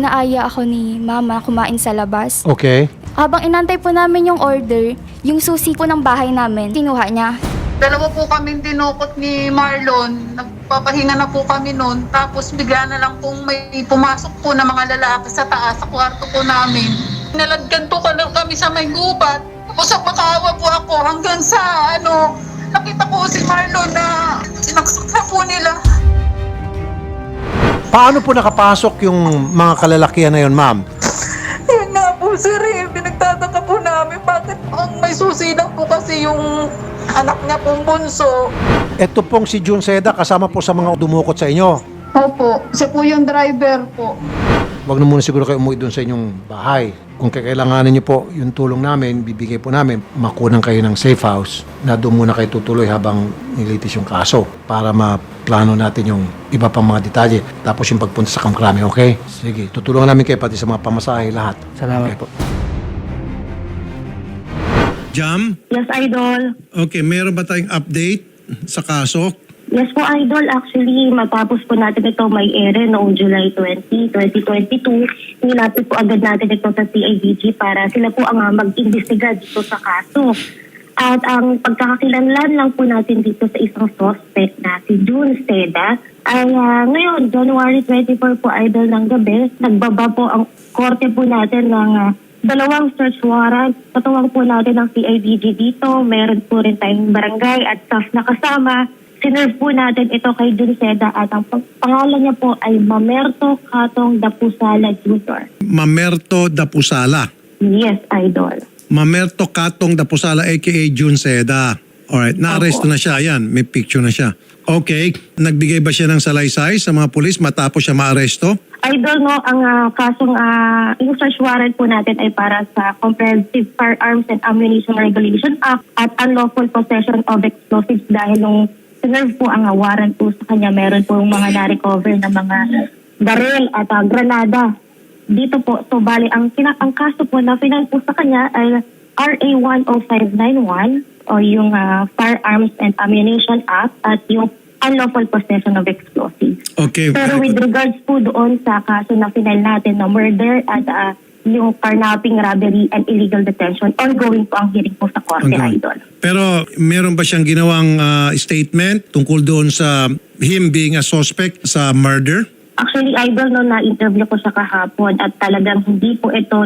inaaya ako ni mama kumain sa labas. Okay. Habang inantay po namin yung order, yung susi po ng bahay namin, kinuha niya. Dalawa po kami dinukot ni Marlon. Nagpapahinga na po kami noon. Tapos bigla na lang pong may pumasok po na mga lalaki sa taas sa kwarto po namin. Naladgan po ka lang kami sa may gubat. Tapos sa makaawa po ako hanggang sa ano, nakita ko si Marlon na sinaksak na po nila. Paano po nakapasok yung mga kalalakihan na yun, ma'am? Yun nga po sir eh, pinagtataka po namin bakit ang may susi lang po kasi yung anak niya pong bunso. Ito pong si June Seda kasama po sa mga dumukot sa inyo. Opo, siya po yung driver po. Huwag na muna siguro kayo umuwi doon sa inyong bahay. Kung kakailanganin niyo po yung tulong namin, bibigay po namin, makunan kayo ng safe house na doon muna kayo tutuloy habang nilitis yung kaso para maplano natin yung iba pang mga detalye. Tapos yung pagpunta sa kamkrami, okay? Sige, tutulungan namin kayo pati sa mga pamasahe, lahat. Salamat Okay. po. Jam? Yes, Idol. Okay, meron ba tayong update sa kaso? Yes po, Idol. Actually, matapos po natin ito may ere noong July 20, 2022. Nilapit po agad natin ito sa CIDG para sila po ang mag-imbestiga dito sa kaso. At ang pagkakakilanlan lang po natin dito sa isang suspect na si June Seda ay ah, ngayon, January 24 po, Idol ng gabi, nagbaba po ang korte po natin ng ah, dalawang search warrant. Patuwang po natin ang CIDG dito. Meron po rin tayong barangay at staff na kasama. Sinerve po natin ito kay Jun Seda at ang pang- pangalan niya po ay Mamerto Katong Dapusala Jr. Mamerto Dapusala. Yes, idol. Mamerto Katong Dapusala aka June Seda. Alright, na-arresto na siya. Ayan, may picture na siya. Okay, nagbigay ba siya ng salaysay sa mga pulis matapos siya maaresto? Idol, no, ang ah, kasong, ah, yung search warrant po natin ay para sa Comprehensive Firearms and Ammunition Regulation Act at unlawful possession of explosives dahil nung sinerve po ang warrant po sa kanya, meron po mga na-recover na mga baril at ah, granada. Dito po, so bali, ang, kina- ang kaso po na final po sa kanya ay RA 10591 o yung ah, Firearms and Ammunition Act at yung unlawful possession of explosives. Okay, Pero with regards po doon sa kaso na final natin na murder at ah, yung carnapping, robbery, and illegal detention, ongoing po ang hearing po sa korte, Hanggang- idol. Pero meron ba siyang ginawang ah, statement tungkol doon sa him being a suspect sa murder? Actually, idol, no, na-interview ko siya kahapon at talagang hindi po ito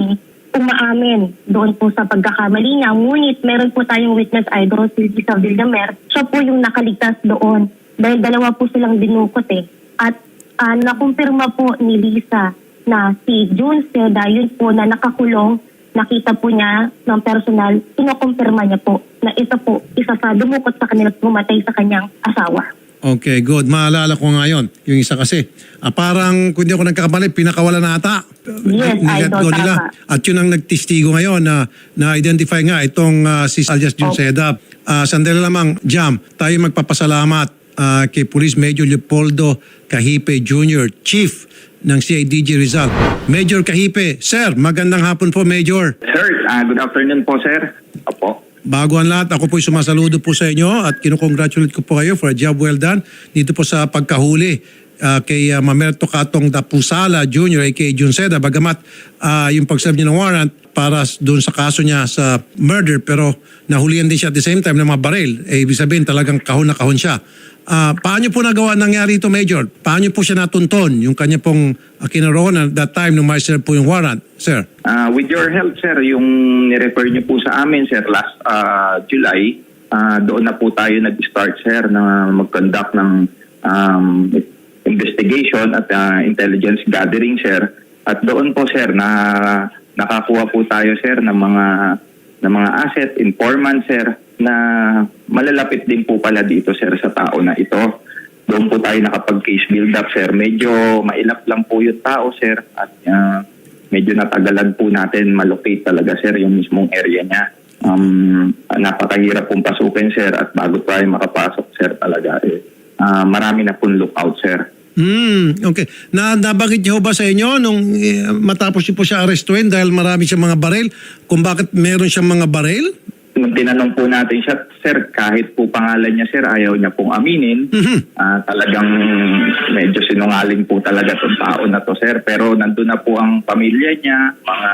umaamin doon po sa pagkakamali niya. Ngunit meron po tayong witness idol, si Lisa Villamer. Siya po yung nakaligtas doon dahil dalawa po silang dinukot eh. At ah, nakumpirma po ni Lisa na si June Seda, yun po na nakakulong, nakita po niya ng personal, kinukumpirma niya po na isa po, isa sa dumukot sa kanila at pumatay sa kanyang asawa. Okay, good. Maalala ko ngayon, yung isa kasi. Ah, parang, kung di ako nagkakamali, pinakawala na ata. Yes, idol, go nila. At yun ang nagtistigo ngayon na na-identify nga itong ah, si alias Jun. Seda. Ah, sandali lamang, Jam, tayo magpapasalamat ah, kay Police Major Leopoldo Cahipe Jr., Chief ng CIDG Rizal. Major Cahipe, Sir, magandang hapon po, Major. Sir, ah, good afternoon po, sir. Opo. Bago ang lahat, ako po'y sumasaludo po sa inyo at kinukongratulate ko po kayo for a job well done dito po sa pagkahuli ah, kay uh, Mamerto Katong Dapusala Jr. aka Jun Seda. Bagamat ah, yung pag-serve niya ng warrant para doon sa kaso niya sa murder pero nahulihan din siya at the same time ng mga baril. Eh, ibig sabihin talagang kahon na kahon siya. Ah, paano po nagawa nangyari ito, Major? Paano po siya natunton yung kanya pong uh, kinaroonan at that time nung ma-serve po yung warrant, sir? Ah, with your help, sir, yung nirefer niyo po sa amin, sir, last ah, July, ah, doon na po tayo nag-start, sir, na mag-conduct ng um, investigation at ah, intelligence gathering, sir. At doon po, sir, na nakakuha po tayo, sir, ng mga ng mga asset, informant, sir, na malalapit din po pala dito, sir, sa tao na ito. Doon po tayo nakapag-case build up, sir. Medyo mailap lang po yung tao, sir. At ah, medyo natagalan po natin malocate talaga, sir, yung mismong area niya. Um, napakahirap pong pasukin, sir. At bago tayo makapasok, sir, talaga, eh, ah, marami na pong lookout, sir. Hmm, okay. Na nabanggit niyo ba sa inyo nung eh, matapos niyo po siya arestuin dahil marami siyang mga baril, kung bakit meron siyang mga baril? Nung tinanong po natin siya, sir, kahit po pangalan niya, sir, ayaw niya pong aminin. Ah, talagang medyo sinungaling po talaga itong tao na to, sir. Pero nandun na po ang pamilya niya, mga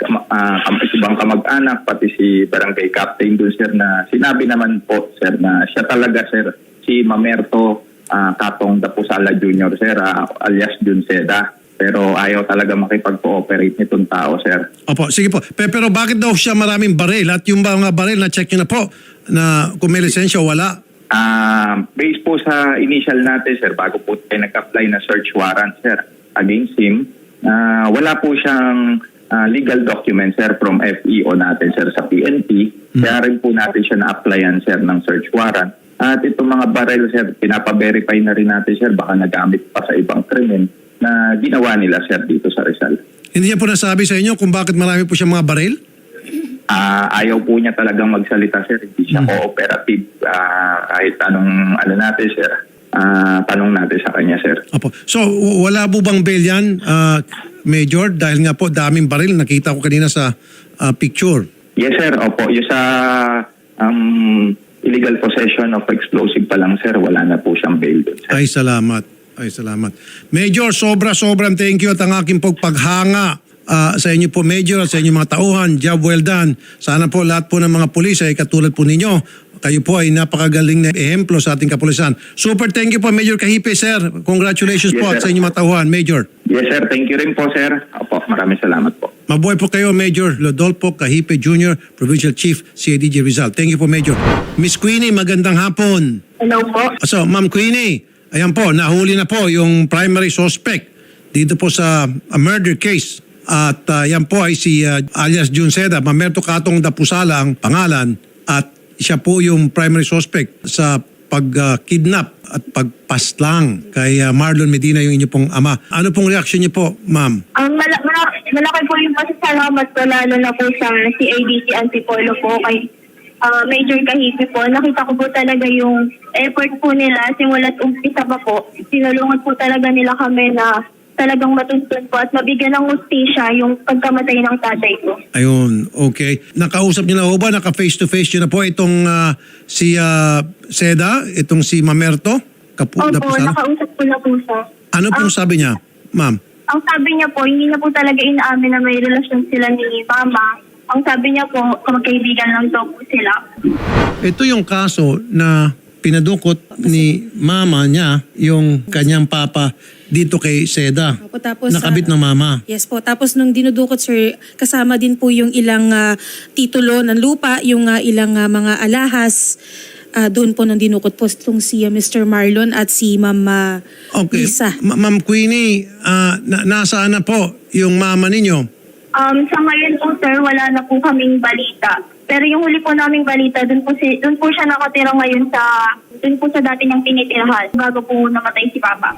kam- ah, kam- ibang kamag-anak, pati si barangay captain dun, sir, na sinabi naman po, sir, na siya talaga, sir, si Mamerto ah, Katong Dapusala Jr., sir, ah, alias Junceda. Pero ayaw talaga makipag-cooperate nitong tao, sir. Opo, sige po. Pe- Pero bakit daw siya maraming baril? At yung mga baril na check nyo na po na kung may lisensya o wala? Ah, based po sa initial natin, sir, bago po tayo nag-apply na search warrant, sir, against him, ah, wala po siyang ah, legal document, sir, from FEO natin, sir, sa PNP. Kaya rin po natin siya na-applyan, sir, ng search warrant. At itong mga barrel, sir, pinapa-verify na rin natin, sir, baka nagamit pa sa ibang krimen na ginawa nila, sir, dito sa Rizal. Hindi niya po nasabi sa inyo kung bakit marami po siya mga baril? Ah, ayaw po niya talagang magsalita, sir. Hindi siya cooperative ah, kahit anong ano natin, sir. Ah, tanong natin sa kanya, sir. Opo. So, w- wala po bang bail yan, ah, Major? Dahil nga po, daming baril. Nakita ko kanina sa ah, picture. Yes, sir. Opo. Yung sa um, illegal possession of explosive pa lang, sir, wala na po siyang bail doon, sir. Ay, salamat. Ay, salamat. Major, sobra-sobrang thank you at ang aking pagpaghanga ah, sa inyo po, Major, at sa inyong mga tauhan. Job well done. Sana po lahat po ng mga pulis ay katulad po ninyo. Kayo po ay napakagaling na ehemplo sa ating kapulisan. Super thank you po, Major Kahipe, sir. Congratulations Yes, po at sir. sa inyong mga tauhan, Major. Yes, sir. Thank you rin po, sir. Opo. Maraming salamat po. Mabuhay po kayo, Major Lodolfo Kahipe Jr., Provincial Chief, CIDG Rizal. Thank you po, Major. Miss Queenie, magandang hapon. Hello po. So, Ma'am Queenie, ayan po, nahuli na po yung primary suspect dito po sa uh, murder case. At uh, yan po ay si uh, alias Jun Seda, Mamerto Katong Dapusala ang pangalan. At siya po yung primary suspect sa pag-kidnap at pagpaslang kay uh, Marlon Medina yung inyo pong ama. Ano pong reaksyon niyo po, ma'am? Ang mala- mala- malaki po yung pasasalamat ko lalo na po sa CADC Antipolo po kay ah, Major Kahipi po. Nakita ko po talaga yung effort po nila simula't umpisa pa po. Sinulungan po talaga nila kami na talagang matuntun po at mabigyan ng ustisya yung pagkamatay ng tatay ko. Ayun, okay. Nakausap niyo na ho ba? Naka-face to face niyo na po itong ah, si ah, Seda, itong si Mamerto? Kapu- Opo, Dapusala? nakausap ko na po siya. Ano pong sabi niya, ma'am? Ang sabi niya po, hindi niya po talaga inaamin na may relasyon sila ni mama. Ang sabi niya po, magkaibigan lang daw po sila. Ito yung kaso na pinadukot ni mama niya yung kanyang papa dito kay Seda. Opo, tapos, Nakabit ah, ng mama. Yes po. Tapos nung dinudukot sir, kasama din po yung ilang ah, titulo ng lupa, yung ah, ilang ah, mga alahas. Ah, doon po nung dinukot po itong si ah, Mr. Marlon at si Ma'am ah, Okay. Lisa. Ma- Ma'am Queenie, ah, na- nasaan na po yung mama ninyo? Um, sa ngayon po, sir, wala na po kaming balita. Pero yung huli po naming balita, dun po, si, dun po siya nakatira ngayon sa, dun po sa dati niyang tinitirahan bago po namatay si Papa.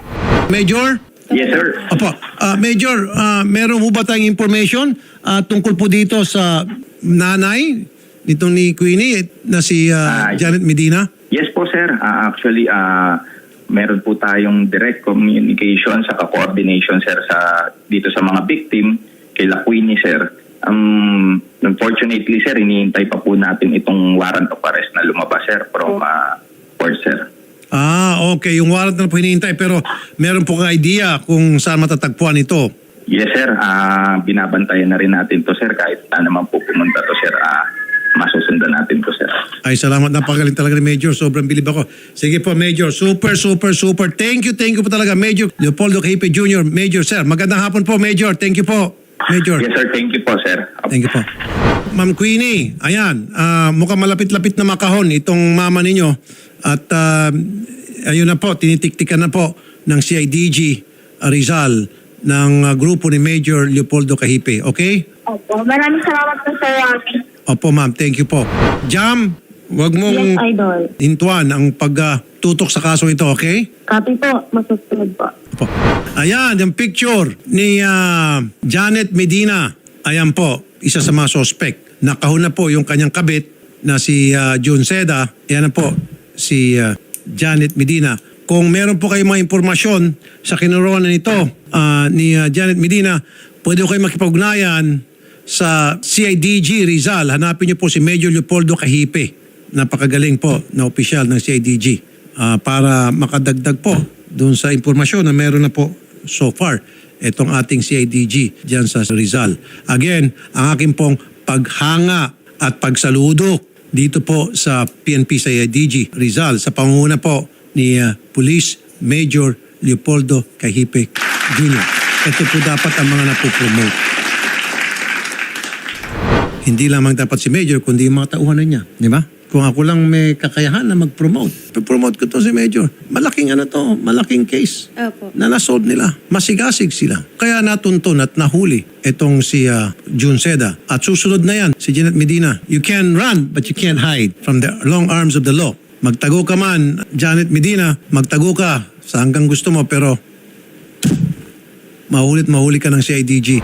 Major? Yes, sir. Opo. Ah, Major, ah, meron po ba tayong information ah, tungkol po dito sa nanay nitong ni Queenie na si ah, Ah, Janet Medina? Yes po, sir. Ah, actually, ah, meron po tayong direct communication sa coordination sir sa dito sa mga victim kay La Queenie, sir. Um, unfortunately, sir, iniintay pa po natin itong warrant of arrest na lumabas, sir, from ah, court, sir. Ah, okay. Yung warrant na po hinihintay pero meron po kang idea kung saan matatagpuan ito. Yes, sir. Ah, binabantayan na rin natin to, sir. Kahit na naman po pumunta to, sir. Ah, masusundan natin to, sir. Ay, salamat. Napagaling talaga ni Major. Sobrang bilib ako. Sige po, Major. Super, super, super. Thank you, thank you po talaga, Major. Leopoldo Cahipe Jr., Major, sir. Magandang hapon po, Major. Thank you po, Major. Yes, sir. Thank you po, sir. Thank you po. Ma'am Queenie, ayan, ah, mukhang malapit-lapit na makahon itong mama ninyo. At ah, ayun na po, tinitiktikan na po ng CIDG Rizal ng ah, grupo ni Major Leopoldo Cahipe. Okay? Opo, maraming salamat po, Sir. Opo ma'am, thank you po. Jam, wag mong Yes, Idol. hintuan ang pagtutok sa kaso ito, okay? Copy po, masusunod po. Opo. Ayan, yung picture ni ah, Janet Medina. Ayan po, isa sa mga suspect. Nakahon na po yung kanyang kabit na si ah, June Seda. Ayan na po, si ah, Janet Medina. Kung meron po kayong mga impormasyon sa kinuruan nito ah, ni ah, Janet Medina, pwede ko kayo makipag-ugnayan sa CIDG Rizal, hanapin niyo po si Major Leopoldo Kahipe. Napakagaling po na opisyal ng CIDG ah, para makadagdag po doon sa impormasyon na meron na po so far itong ating CIDG diyan sa Rizal. Again, ang aking pong paghanga at pagsaludo dito po sa PNP CIDG Rizal sa pangunguna po ni ah, Police Major Leopoldo Kahipe Jr. Ito po dapat ang mga napopromote. Hindi lamang dapat si Major, kundi yung mga tauhan na niya. Di ba? Kung ako lang may kakayahan na mag-promote, promote ko to si Major. Malaking ano to, malaking case Opo. na nasold nila. Masigasig sila. Kaya natuntun at nahuli itong si ah, June Seda. At susunod na yan, si Janet Medina. You can run, but you can't hide from the long arms of the law. Magtago ka man, Janet Medina, magtago ka sa hanggang gusto mo, pero mahulit mahuli ka ng CIDG.